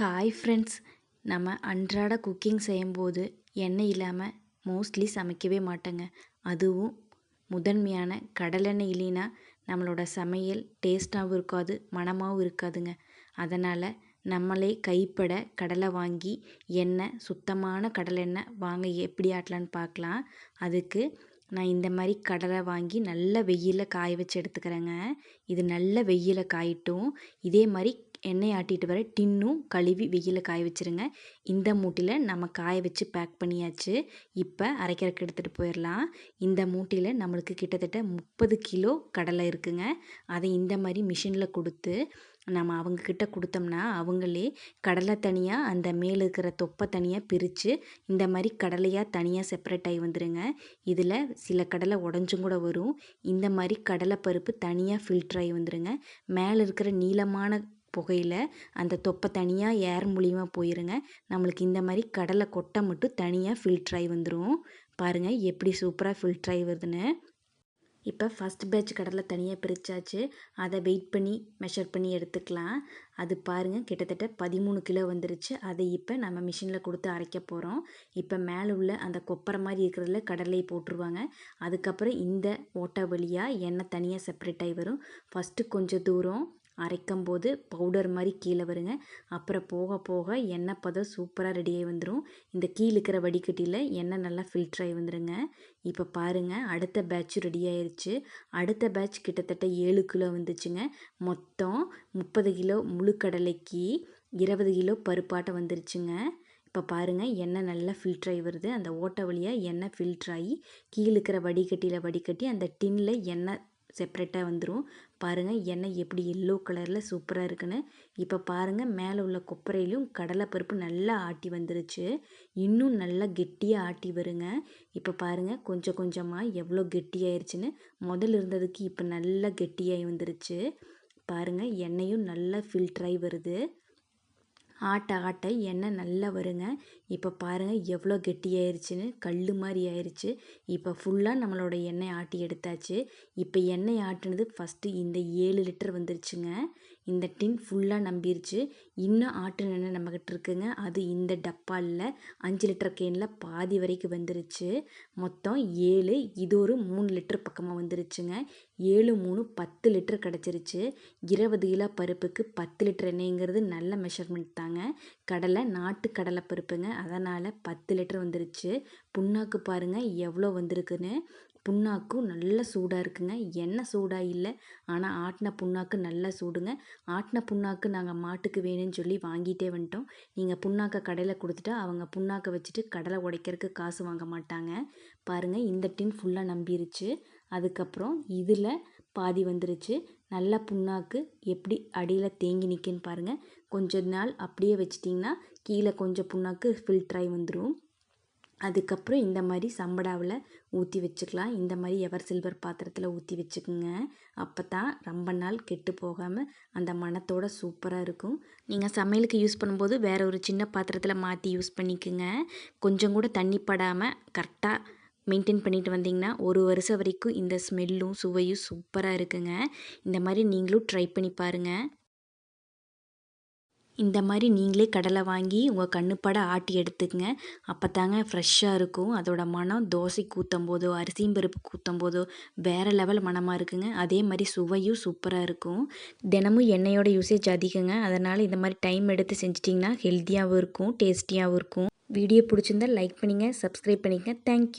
Hi friends நம்ம அன்றாட cooking செய்யும்போது எண்ணெய் இல்லாமல் மோஸ்ட்லி சமைக்கவே மாட்டோங்க. அதுவும் முதன்மையான கடலெண்ணெய் இல்லைன்னா நம்மளோட சமையல் டேஸ்ட்டாகவும் இருக்காது மனமாகவும் இருக்காதுங்க. அதனால் நம்மளே கைப்பட கடலை வாங்கி எண்ணெய் சுத்தமான கடலெண்ணெய் வாங்க எப்படி ஆட்டலான்னு பார்க்கலாம். அதுக்கு நான் இந்த மாதிரி கடலை வாங்கி நல்ல வெயிலில் காய வச்சு எடுத்துக்கிறேங்க. இது நல்ல வெயிலில் காயிட்டும். இதே மாதிரி எண்ணெய் ஆட்டிட்டு வர டின்னும் கழுவி வெயிலில் காய வச்சுருங்க. இந்த மூட்டையில் நம்ம காய வச்சு பேக் பண்ணியாச்சு. இப்போ அரைக்கிறக்கு எடுத்துகிட்டு போயிடலாம் இந்த மூட்டையில் நம்மளுக்கு கிட்டத்தட்ட முப்பது கிலோ கடலை இருக்குங்க. அதை இந்த மாதிரி மிஷினில் கொடுத்து நம்ம அவங்கக்கிட்ட கொடுத்தோம்னா அவங்களே கடலை தனியாக அந்த மேலே இருக்கிற தொப்பை தனியாக பிரித்து இந்த மாதிரி கடலையாக தனியாக செப்பரேட் ஆகி வந்துடுங்க இதில் சில கடலை உடஞ்சும் கூட வரும். இந்த மாதிரி கடலை பருப்பு தனியாக ஃபில்டர் ஆகி வந்துடுங்க மேலே இருக்கிற நீளமான புகையில் அந்த தொப்பை தனியாக ஏர் மூலியமாக போயிருங்க. நம்மளுக்கு இந்த மாதிரி கடலை கொட்டை மட்டும் தனியாக ஃபில்ட்ராகி வந்துடும் பாருங்கள் எப்படி சூப்பராக ஃபில்ட்ராகி வருதுன்னு. இப்போ ஃபஸ்ட் பேட்ச் கடலை தனியாக பிரித்தாச்சு அதை வெயிட் பண்ணி மெஷர் பண்ணி எடுத்துக்கலாம். அது பாருங்கள் கிட்டத்தட்ட பதிமூணு கிலோ வந்துருச்சு. அதை இப்போ நம்ம மிஷினில் கொடுத்து அரைக்க போகிறோம் இப்போ மேலே உள்ள அந்த கொப்பரை மாதிரி இருக்கிறதுல கடலையை போட்டுருவாங்க. அதுக்கப்புறம் இந்த ஓட்டை வழியாக எண்ணெய் தனியாக செப்பரேட் ஆகி வரும். ஃபஸ்ட்டு கொஞ்சம் தூரம் அரைக்கும் போது பவுடர் மாதிரி கீழே வருங்க. அப்புறம் போக போக எண்ணெய் பதம் சூப்பராக ரெடியாகி வந்துடும் இந்த கீழே இருக்கிற வடிகட்டியில் எண்ணெய் நல்லா ஃபில்டர் ஆகி வந்துடுங்க இப்போ பாருங்கள் அடுத்த பேட்ச் ரெடி ஆயிடுச்சு அடுத்த பேட்ச் கிட்டத்தட்ட ஏழு கிலோ வந்துச்சுங்க. மொத்தம் முப்பது கிலோ முழுக்கடலைக்கு இருபது கிலோ பருப்பாட்டம் வந்துருச்சுங்க. இப்போ பாருங்கள் எண்ணெய் நல்லா ஃபில்டர் ஆகி வருது. அந்த ஓட்டை வழியாக எண்ணெய் ஃபில்டர் ஆகி கீழே இருக்கிற வடிகட்டியில் வடிகட்டி அந்த டின்னில் எண்ணெய் செப்ரேட்டாக வந்துடும் பாருங்கள் எண்ணெய் எப்படி எல்லோ கலரில் சூப்பராக இருக்குன்னு. இப்போ பாருங்கள் மேலே உள்ள கொப்பரையிலையும் கடலைப்பருப்பு நல்லா ஆட்டி வந்துருச்சு. இன்னும் நல்லா கெட்டியாக ஆட்டி வருங்க. இப்போ பாருங்கள் கொஞ்சம் கொஞ்சமாக எவ்வளோ கெட்டியாயிருச்சுன்னு. முதல்ல இருந்ததுக்கு இப்போ நல்லா கெட்டியாகி வந்துருச்சு. பாருங்கள் எண்ணெயும் நல்லா ஃபில்ட்ராகி வருது. ஆட்ட ஆட்ட எண்ணெய் நல்லா வருங்க. இப்போ பாருங்கள் எவ்வளோ கெட்டியாயிருச்சுன்னு கல் மாதிரி ஆயிடுச்சு இப்போ ஃபுல்லாக நம்மளோட எண்ணெய் ஆட்டி எடுத்தாச்சு. இப்போ எண்ணெய் ஆட்டினது ஃபஸ்ட்டு இந்த ஏழு லிட்டர் வந்துருச்சுங்க. இந்த டின் ஃபுல்லாக நம்பிருச்சு. இன்னும் ஆட்டு எண்ணெய் நம்மக்கிட்ட இருக்குங்க. அது இந்த டப்பாலில் அஞ்சு லிட்டர் கேனில் பாதி வரைக்கும் வந்துருச்சு. மொத்தம் ஏழு இது ஒரு மூணு லிட்டர் பக்கமாக வந்துருச்சுங்க. ஏழு மூணு பத்து லிட்டர் கிடச்சிருச்சு. இருபது கிலோ பருப்புக்கு பத்து லிட்டர் எண்ணெய்ங்கிறது நல்ல மெஷர்மெண்ட் தாங்க. கடலை நாட்டு கடலை பருப்புங்க. அதனால் பத்து லிட்டர் வந்துருச்சு. புண்ணாக்கு பாருங்கள் எவ்வளோ வந்திருக்குன்னு. புண்ணாக்கும் நல்ல சூடாக இருக்குங்க. எண்ணெய் சூடாக இல்லை. ஆனால் ஆட்டின புண்ணாக்கு நல்லா சூடுங்க. ஆட்டின புண்ணாக்கு நாங்கள் மாட்டுக்கு வேணும்னு சொல்லி வாங்கிட்டே வந்துட்டோம். நீங்கள் புண்ணாக்கை கடையில் கொடுத்துட்டா அவங்க புண்ணாக்கை வச்சுட்டு கடலை உடைக்கிறதுக்கு காசு வாங்க மாட்டாங்க. பாருங்கள் இந்த டின் ஃபுல்லாக நம்பிருச்சு. அதுக்கப்புறம் இதில் பாதி வந்துருச்சு. நல்லா புண்ணாக்கு எப்படி அடியில் தேங்கி நிற்குன்னு பாருங்கள் கொஞ்ச நாள் அப்படியே வச்சிட்டிங்கன்னா கீழே கொஞ்சம் புண்ணாக்கு ஃபில்ட்ராகி வந்துடும் அதுக்கப்புறம் இந்த மாதிரி சம்படாவில் ஊற்றி வச்சுக்கலாம். இந்த மாதிரி எவர் சில்வர் பாத்திரத்தில் ஊற்றி வச்சுக்கோங்க. அப்போ தான் ரொம்ப நாள் கெட்டு போகாமல் அந்த மணத்தோட சூப்பராக இருக்கும். நீங்கள் சமையலுக்கு யூஸ் பண்ணும்போது வேறு ஒரு சின்ன பாத்திரத்தில் மாற்றி யூஸ் பண்ணிக்கோங்க. கொஞ்சம் கூட தண்ணி படாமல் கரெக்டாக மெயின்டைன் பண்ணிட்டு வந்தீங்கன்னா ஒரு வருஷம் வரைக்கும் இந்த ஸ்மெல்லும் சுவையும் சூப்பராக இருக்குங்க. இந்த மாதிரி நீங்களும் ட்ரை பண்ணி பாருங்கள் இந்த மாதிரி நீங்களே கடலை வாங்கி உங்கள் கண்ணுப்பட ஆட்டி எடுத்துக்கங்க. அப்போ தாங்க ஃப்ரெஷ்ஷாக இருக்கும். அதோட மனம் தோசை கூத்தும் போதோ அரிசியும் பருப்பு கூத்தும் போதோ வேறு லெவல் மனமாக இருக்குங்க. அதே மாதிரி சுவையும் சூப்பராக இருக்கும். தினமும் எண்ணெயோட யூசேஜ் அதிகங்க. அதனால் இந்த மாதிரி டைம் எடுத்து செஞ்சிட்டிங்கன்னா ஹெல்த்தியாகவும் இருக்கும் டேஸ்டியாகவும் இருக்கும். வீடியோ பிடிச்சிருந்தா லைக் பண்ணிங்க சப்ஸ்கிரைப் பண்ணிக்கங்க. தேங்க்யூ